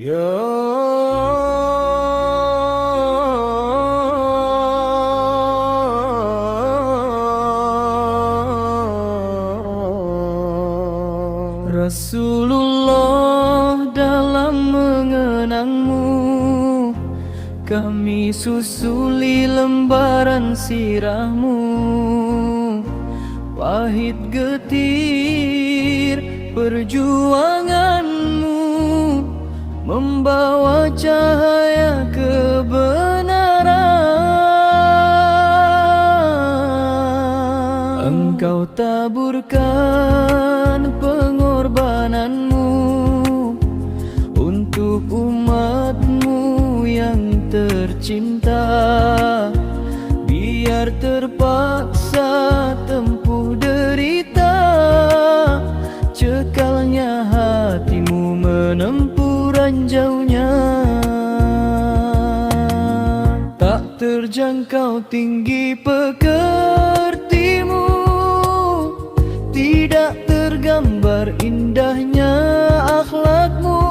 Ya Rasulullah dalam mengenangmu Kami susuli lembaran sirahmu. Pahit getir perjuanganmu Membawa cahaya kebenaran. Engkau taburkan pengorbananmu Untuk umatmu yang tercinta. Biar terpaksa terjangkau tinggi pekertimu. Tidak tergambar indahnya akhlakmu.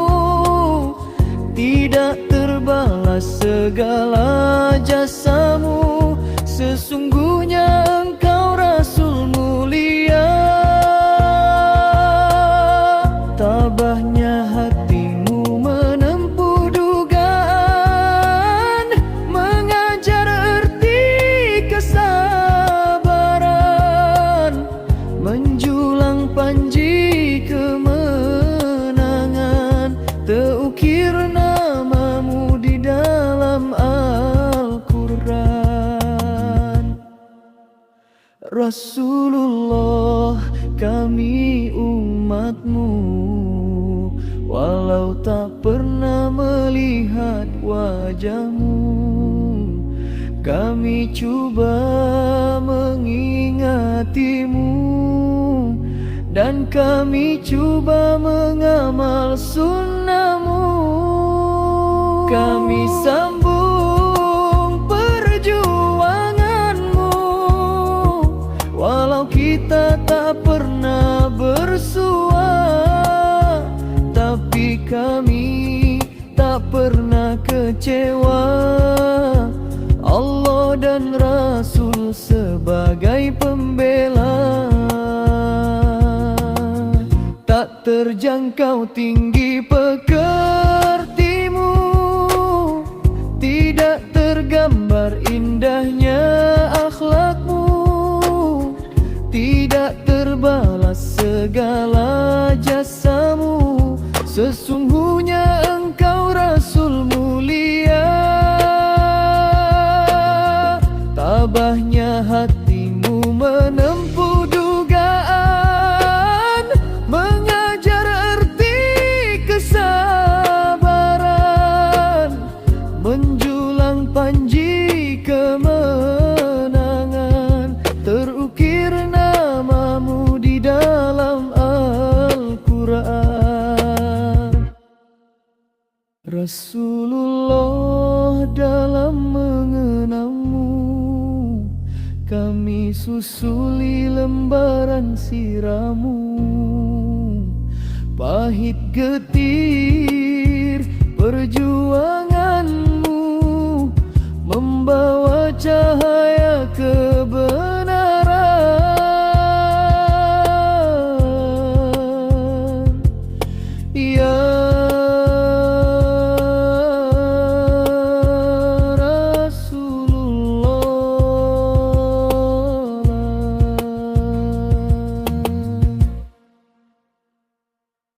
Tidak terbalas segala jasamu. Sesungguhnya engkau Rasul mulia. Tabahnya Rasulullah kami umatmu. Walau tak pernah melihat wajahmu Kami cuba mengingatimu. Dan kami cuba mengamal sunnahmu Kami sambung kita tak pernah bersua Tapi kami tak pernah kecewa. Allah dan Rasul sebagai pembela. Tak terjangkau tinggi pekertimu Tidak terbalas segala jasamu. Sesungguhnya engkau Rasul mulia. Tabahnya hatimu menempuh dugaan Mengajar erti kesabaran Menjulang panji kemenangan Rasulullah dalam mengenangmu. Kami susuli lembaran siramu Pahit getir perjuanganmu Membawa cahaya kebenaran.